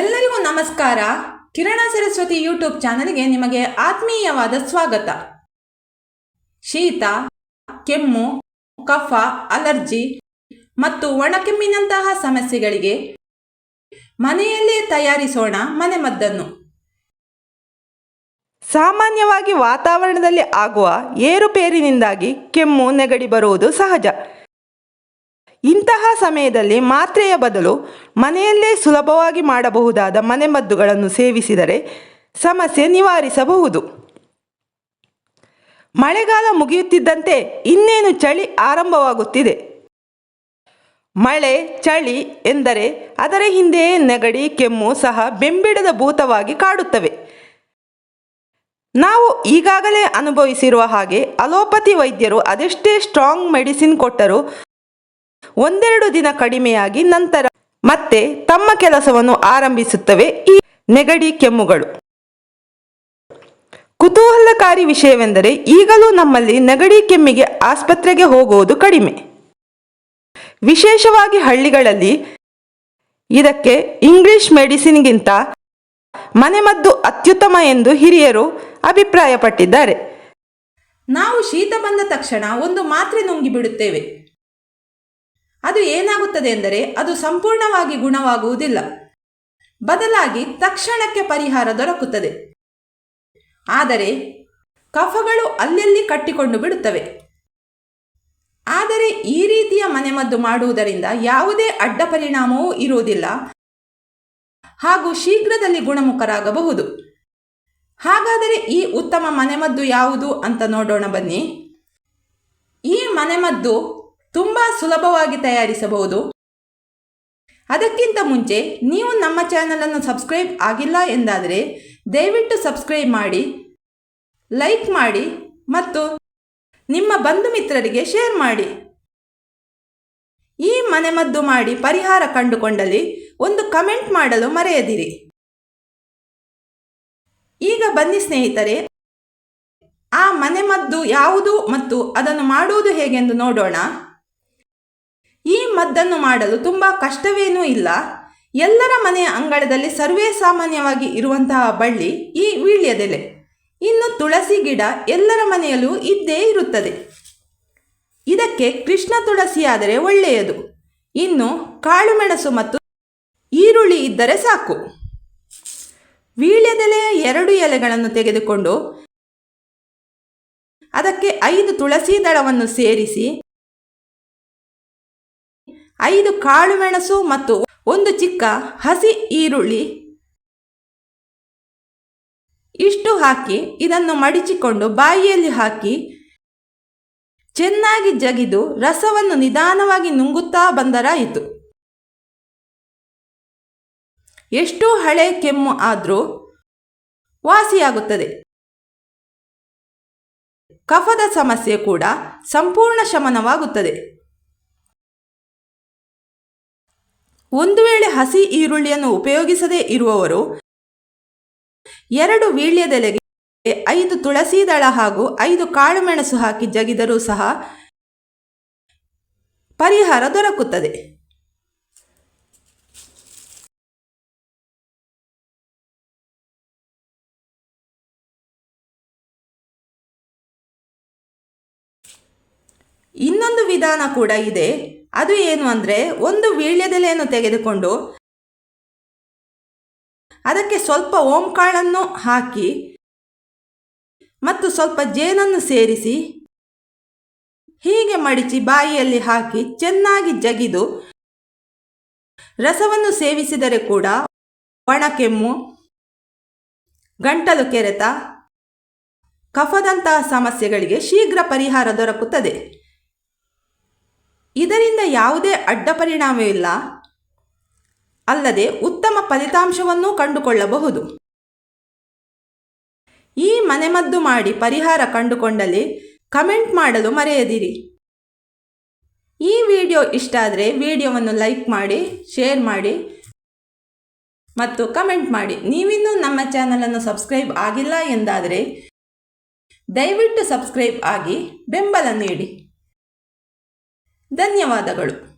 ಎಲ್ಲರಿಗೂ ನಮಸ್ಕಾರ. ಕಿರಣ ಸರಸ್ವತಿ ಯೂಟ್ಯೂಬ್ ಚಾನಲ್ಗೆ ನಿಮಗೆ ಆತ್ಮೀಯವಾದ ಸ್ವಾಗತ. ಶೀತ, ಕೆಮ್ಮು, ಕಫ, ಅಲರ್ಜಿ ಮತ್ತು ಒಣಕೆಮ್ಮಿನಂತಹ ಸಮಸ್ಯೆಗಳಿಗೆ ಮನೆಯಲ್ಲೇ ತಯಾರಿಸೋಣ ಮನೆಮದ್ದನ್ನು ಸಾಮಾನ್ಯವಾಗಿ ವಾತಾವರಣದಲ್ಲಿ ಆಗುವ ಏರುಪೇರಿನಿಂದಾಗಿ ಕೆಮ್ಮು ನೆಗಡಿ ಬರುವುದು ಸಹಜ. ಇಂತಹ ಸಮಯದಲ್ಲಿ ಮಾತ್ರೆಯ ಬದಲು ಮನೆಯಲ್ಲೇ ಸುಲಭವಾಗಿ ಮಾಡಬಹುದಾದ ಮನೆಮದ್ದುಗಳನ್ನು ಸೇವಿಸಿದರೆ ಸಮಸ್ಯೆ ನಿವಾರಿಸಬಹುದು. ಮಳೆಗಾಲ ಮುಗಿಯುತ್ತಿದ್ದಂತೆ ಇನ್ನೇನು ಚಳಿ ಆರಂಭವಾಗುತ್ತಿದೆ? ಮಳೆ, ಚಳಿ ಎಂದರೆ ಅದರ ಹಿಂದೆಯೇ ನೆಗಡಿ, ಕೆಮ್ಮು ಸಹ ಬೆಂಬಿಡದ ಭೂತವಾಗಿ ಕಾಡುತ್ತವೆ. ನಾವು ಈಗಾಗಲೇ ಅನುಭವಿಸಿರುವ ಹಾಗೆ ಅಲೋಪತಿ ವೈದ್ಯರು ಅದೆಷ್ಟೇ ಸ್ಟ್ರಾಂಗ್ ಮೆಡಿಸಿನ್ ಕೊಟ್ಟರೂ ಒಂದೆರಡು ದಿನ ಕಡಿಮೆಯಾಗಿ ನಂತರ ಮತ್ತೆ ತಮ್ಮ ಕೆಲಸವನ್ನು ಆರಂಭಿಸುತ್ತವೆ ಈ ನೆಗಡಿ ಕೆಮ್ಮುಗಳು. ಕುತೂಹಲಕಾರಿ ವಿಷಯವೆಂದರೆ ಈಗಲೂ ನಮ್ಮಲ್ಲಿ ನೆಗಡಿ ಕೆಮ್ಮಿಗೆ ಆಸ್ಪತ್ರೆಗೆ ಹೋಗುವುದು ಕಡಿಮೆ. ವಿಶೇಷವಾಗಿ ಹಳ್ಳಿಗಳಲ್ಲಿ ಇದಕ್ಕೆ ಇಂಗ್ಲಿಷ್ ಮೆಡಿಸಿನ್ಗಿಂತ ಮನೆಮದ್ದು ಅತ್ಯುತ್ತಮ ಎಂದು ಹಿರಿಯರು ಅಭಿಪ್ರಾಯಪಟ್ಟಿದ್ದಾರೆ. ನಾವು ಶೀತ ಬಂದ ತಕ್ಷಣ ಒಂದು ಮಾತ್ರೆ ನುಂಗಿ ಬಿಡುತ್ತೇವೆ ಅದು ಏನಾಗುತ್ತದೆ ಎಂದರೆ ಅದು ಸಂಪೂರ್ಣವಾಗಿ ಗುಣವಾಗುವುದಿಲ್ಲ. ಬದಲಾಗಿ ತಕ್ಷಣಕ್ಕೆ ಪರಿಹಾರ ದೊರಕುತ್ತದೆ. ಆದರೆ ಕಫಗಳು ಅಲ್ಲೆಲ್ಲಿ ಕಟ್ಟಿಕೊಂಡು ಬಿಡುತ್ತವೆ. ಆದರೆ ಈ ರೀತಿಯ ಮನೆಮದ್ದು ಮಾಡುವುದರಿಂದ ಯಾವುದೇ ಅಡ್ಡ ಪರಿಣಾಮವೂ ಇರುವುದಿಲ್ಲ. ಹಾಗೂ ಶೀಘ್ರದಲ್ಲಿ ಗುಣಮುಖರಾಗಬಹುದು. ಹಾಗಾದರೆ ಈ ಉತ್ತಮ ಮನೆಮದ್ದು ಯಾವುದು ಅಂತ ನೋಡೋಣ ಬನ್ನಿ. ಈ ಮನೆಮದ್ದು ತುಂಬ ಸುಲಭವಾಗಿ ತಯಾರಿಸಬಹುದು. ಅದಕ್ಕಿಂತ ಮುಂಚೆ, ನೀವು ನಮ್ಮ ಚಾನಲನ್ನು ಸಬ್ಸ್ಕ್ರೈಬ್ ಆಗಿಲ್ಲ ಎಂದಾದರೆ, ದಯವಿಟ್ಟು ಸಬ್ಸ್ಕ್ರೈಬ್ ಮಾಡಿ, ಲೈಕ್ ಮಾಡಿ ಮತ್ತು ನಿಮ್ಮ ಬಂಧು ಮಿತ್ರರಿಗೆ ಶೇರ್ ಮಾಡಿ. ಈ ಮನೆಮದ್ದು ಮಾಡಿ ಪರಿಹಾರ ಕಂಡುಕೊಂಡಲ್ಲಿ ಒಂದು ಕಮೆಂಟ್ ಮಾಡಲು ಮರೆಯದಿರಿ. ಈಗ ಬನ್ನಿ ಸ್ನೇಹಿತರೆ, ಆ ಮನೆಮದ್ದು ಯಾವುದು ಮತ್ತು ಅದನ್ನು ಮಾಡುವುದು ಹೇಗೆಂದು ನೋಡೋಣ. ಈ ಮದ್ದನ್ನು ಮಾಡಲು ತುಂಬ ಕಷ್ಟವೇನೂ ಇಲ್ಲ. ಎಲ್ಲರ ಮನೆಯ ಅಂಗಳದಲ್ಲಿ ಸರ್ವೇ ಸಾಮಾನ್ಯವಾಗಿ ಇರುವಂತಹ ಬಳ್ಳಿ ಈ ವೀಳ್ಯದೆಲೆ. ಇನ್ನು ತುಳಸಿ ಗಿಡ ಎಲ್ಲರ ಮನೆಯಲ್ಲೂ ಇದ್ದೇ ಇರುತ್ತದೆ. ಇದಕ್ಕೆ ಕೃಷ್ಣ ತುಳಸಿಯಾದರೆ ಒಳ್ಳೆಯದು. ಇನ್ನು ಕಾಳುಮೆಣಸು ಮತ್ತು ಈರುಳ್ಳಿ ಇದ್ದರೆ ಸಾಕು. ವೀಳ್ಯದೆಲೆಯ ಎರಡು ಎಲೆಗಳನ್ನು ತೆಗೆದುಕೊಂಡು ಅದಕ್ಕೆ ಐದು ತುಳಸಿ ದಳವನ್ನು ಸೇರಿಸಿ ಐದು ಕಾಳು ಮೆಣಸು ಮತ್ತು ಒಂದು ಚಿಕ್ಕ ಹಸಿ ಈರುಳ್ಳಿ ಇಷ್ಟು ಹಾಕಿ ಇದನ್ನು ಮಡಿಚಿಕೊಂಡು ಬಾಯಿಯಲ್ಲಿ ಹಾಕಿ ಚೆನ್ನಾಗಿ ಜಗಿದು ರಸವನ್ನು ನಿಧಾನವಾಗಿ ನುಂಗುತ್ತಾ ಬಂದರಾಯಿತು ಎಷ್ಟು ಹಳೆ ಕೆಮ್ಮು ಆದರೂ ವಾಸಿಯಾಗುತ್ತದೆ. ಕಫದ ಸಮಸ್ಯೆ ಕೂಡ ಸಂಪೂರ್ಣ ಶಮನವಾಗುತ್ತದೆ. ಒಂದು ವೇಳೆ ಹಸಿ ಈರುಳ್ಳಿಯನ್ನು ಉಪಯೋಗಿಸದೇ ಇರುವವರು ಎರಡು ವೀಳ್ಯದೆಲೆಗೆ ಐದು ತುಳಸಿ ದಳ ಹಾಗೂ ಐದು ಕಾಳುಮೆಣಸು ಹಾಕಿ ಜಗಿದರೂ ಸಹ ಪರಿಹಾರ ದೊರಕುತ್ತದೆ. ಇನ್ನೊಂದು ವಿಧಾನ ಕೂಡ ಇದೆ. ಅದು ಏನು ಅಂದರೆ ಒಂದು ವೀಳ್ಯದೆಲೆಯನ್ನು ತೆಗೆದುಕೊಂಡು ಅದಕ್ಕೆ ಸ್ವಲ್ಪ ಓಂಕಾಳನ್ನು ಹಾಕಿ ಮತ್ತು ಸ್ವಲ್ಪ ಜೇನನ್ನು ಸೇರಿಸಿ ಹೀಗೆ ಮಡಿಚಿ ಬಾಯಿಯಲ್ಲಿ ಹಾಕಿ ಚೆನ್ನಾಗಿ ಜಗಿದು ರಸವನ್ನು ಸೇವಿಸಿದರೆ ಕೂಡ ಒಣಕೆಮ್ಮು ಗಂಟಲು ಕೆರೆತ, ಕಫದಂತಹ ಸಮಸ್ಯೆಗಳಿಗೆ ಶೀಘ್ರ ಪರಿಹಾರ ದೊರಕುತ್ತದೆ. ಇದರಿಂದ ಯಾವುದೇ ಅಡ್ಡ ಪರಿಣಾಮವಿಲ್ಲ ಅಲ್ಲದೆ ಉತ್ತಮ ಫಲಿತಾಂಶವನ್ನೂ ಕಂಡುಕೊಳ್ಳಬಹುದು. ಈ ಮನೆಮದ್ದು ಮಾಡಿ ಪರಿಹಾರ ಕಂಡುಕೊಂಡಲ್ಲಿ ಕಮೆಂಟ್ ಮಾಡಲು ಮರೆಯದಿರಿ. ಈ ವಿಡಿಯೋ ಇಷ್ಟ ಆದರೆ ವಿಡಿಯೋವನ್ನು ಲೈಕ್ ಮಾಡಿ, ಶೇರ್ ಮಾಡಿ ಮತ್ತು ಕಮೆಂಟ್ ಮಾಡಿ. ನೀವಿನ್ನೂ ನಮ್ಮ ಚಾನಲನ್ನು ಸಬ್ಸ್ಕ್ರೈಬ್ ಆಗಿಲ್ಲ ಎಂದಾದರೆ ದಯವಿಟ್ಟು ಸಬ್ಸ್ಕ್ರೈಬ್ ಆಗಿ ಬೆಂಬಲ ನೀಡಿ. ಧನ್ಯವಾದಗಳು.